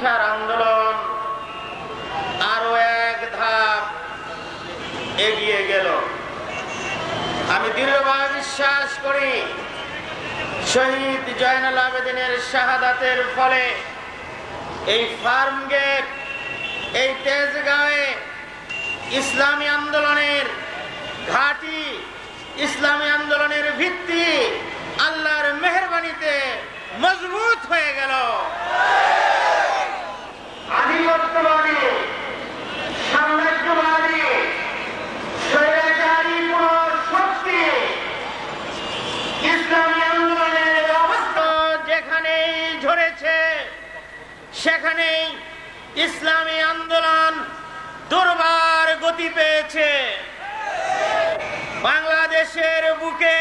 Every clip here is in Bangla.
প্রতিষ্ঠার আন্দোলন। আরও এক ধাপ এগিয়ে গেল। আমি দৃঢ়ভাবে বিশ্বাস করি, শহীদ জয়নাল আবেদিনের শাহাদাতের ফলে এই ফার্ম গেট, এই তেজগাঁওয়ে ইসলামী আন্দোলনের ঘাঁটি, ইসলামী আন্দোলনের ভিত্তি আল্লাহর মেহরবানিতে মজবুত হয়ে গেল। ঝরেছে সেখানেই ইসলামী আন্দোলন দুর্বার গতি পেয়েছে। বাংলাদেশের বুকে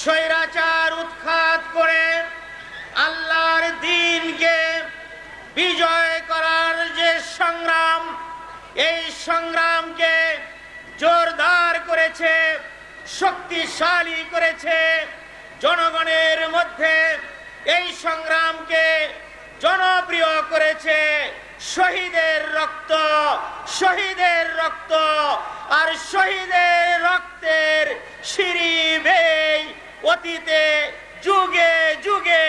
স্বৈরাচার উৎখাত করে আল্লাহর দিনকে বিজয় করার যে সংগ্রাম, এই সংগ্রামকে জোরদার করেছে, শক্তিশালী করেছে জনগণের মধ্যে এই সংগ্রামকে জনপ্রিয় করেছে শহীদের রক্ত শহীদের রক্ত, আর শহীদের রক্তের সিঁড়ি বেই অতীতে যুগে যুগে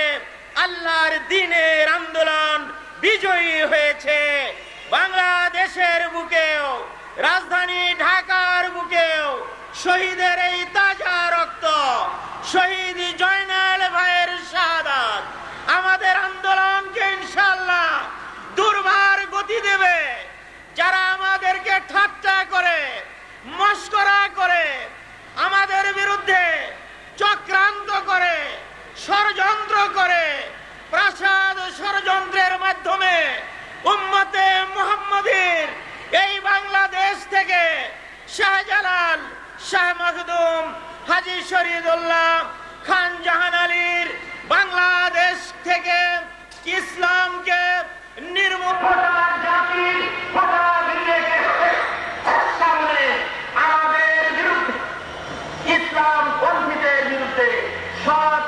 আল্লাহর দিনের আন্দোলন বিজয়ী হয়েছে। বাংলাদেশের বুকেও, রাজধানী ঢাকার বুকেও শহীদের মখদুম হাজি শরীদুল্লাহ খান জাহান আলীর বাংলাদেশ থেকে ইসলামকে নির্মূল সামনে আমাদের ইসলাম পন্থীদের বিরুদ্ধে সব